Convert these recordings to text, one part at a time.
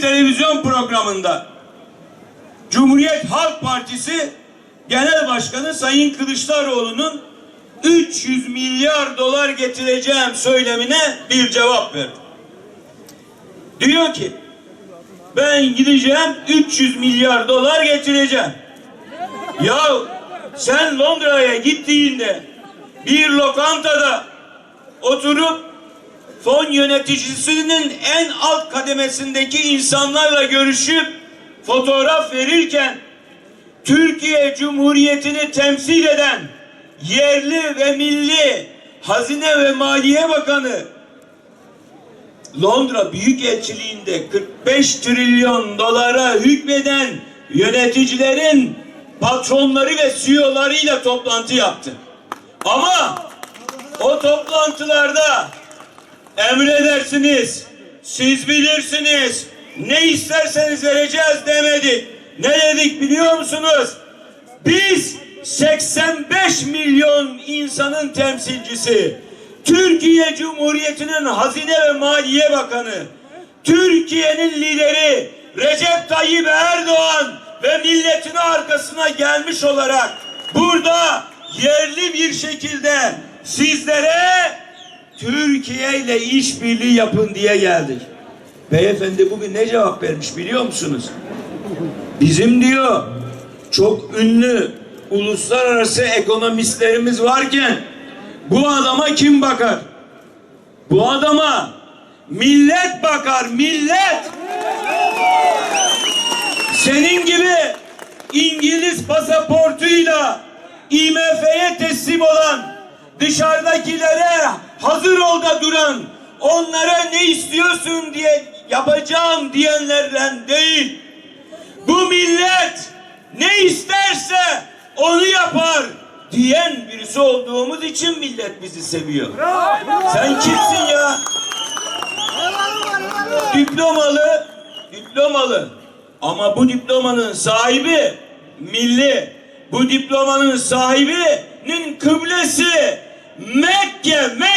televizyon programında Cumhuriyet Halk Partisi Genel Başkanı Sayın Kılıçdaroğlu'nun 300 milyar dolar getireceğim söylemine bir cevap verdi. Diyor ki ben gideceğim 300 milyar dolar getireceğim. Ya sen Londra'ya gittiğinde bir lokantada oturup fon yöneticisinin en alt kademesindeki insanlarla görüşüp fotoğraf verirken Türkiye Cumhuriyeti'ni temsil eden yerli ve milli Hazine ve Maliye Bakanı Londra Büyükelçiliğinde 45 trilyon dolara hükmeden yöneticilerin patronları ve CEO'larıyla toplantı yaptı. Ama o toplantılarda emredersiniz, siz bilirsiniz, ne isterseniz vereceğiz demedik. Ne dedik biliyor musunuz? Biz 85 milyon insanın temsilcisi, Türkiye Cumhuriyeti'nin Hazine ve Maliye Bakanı, Türkiye'nin lideri Recep Tayyip Erdoğan ve milletinin arkasına gelmiş olarak burada yerli bir şekilde sizlere Türkiye ile işbirliği yapın diye geldik. Beyefendi bugün ne cevap vermiş biliyor musunuz? Bizim diyor çok ünlü uluslararası ekonomistlerimiz varken bu adama kim bakar? Bu adama millet bakar, millet. Senin gibi İngiliz pasaportuyla IMF'ye teslim olan dışarıdakilere hazır ol da duran onlara ne istiyorsun diye yapacağım diyenlerden değil. Bu millet ne isterse onu yapar diyen birisi olduğumuz için millet bizi seviyor. Sen kimsin ya? Diplomalı, diplomalı. Ama bu diplomanın sahibi milli. Bu diplomanın sahibinin kıblesi Mekke, Mekke.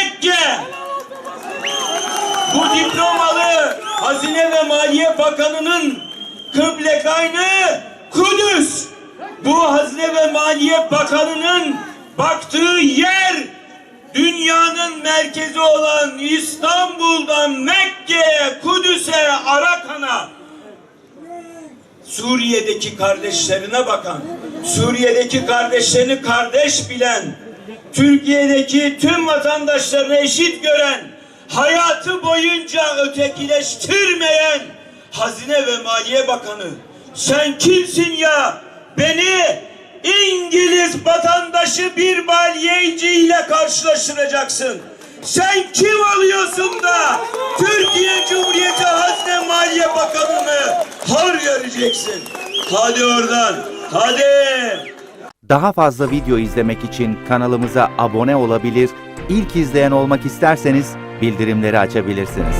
Diplomalı Hazine ve Maliye Bakanı'nın kıble kaynağı Kudüs. Bu Hazine ve Maliye Bakanı'nın baktığı yer dünyanın merkezi olan İstanbul'dan Mekke'ye, Kudüs'e, Arakan'a Suriye'deki kardeşlerine bakan, Suriye'deki kardeşlerini kardeş bilen, Türkiye'deki tüm vatandaşlarını eşit gören, hayatı boyunca ötekileştirmeyen Hazine ve Maliye Bakanı sen kimsin ya? Beni İngiliz vatandaşı bir maliyeci ile karşılaştıracaksın. Sen kim oluyorsun da Türkiye Cumhuriyeti Hazine Maliye Bakanı'nı har göreceksin? Hadi oradan, hadi. Daha fazla video izlemek için kanalımıza abone olabilir, ilk izleyen olmak isterseniz bildirimleri açabilirsiniz.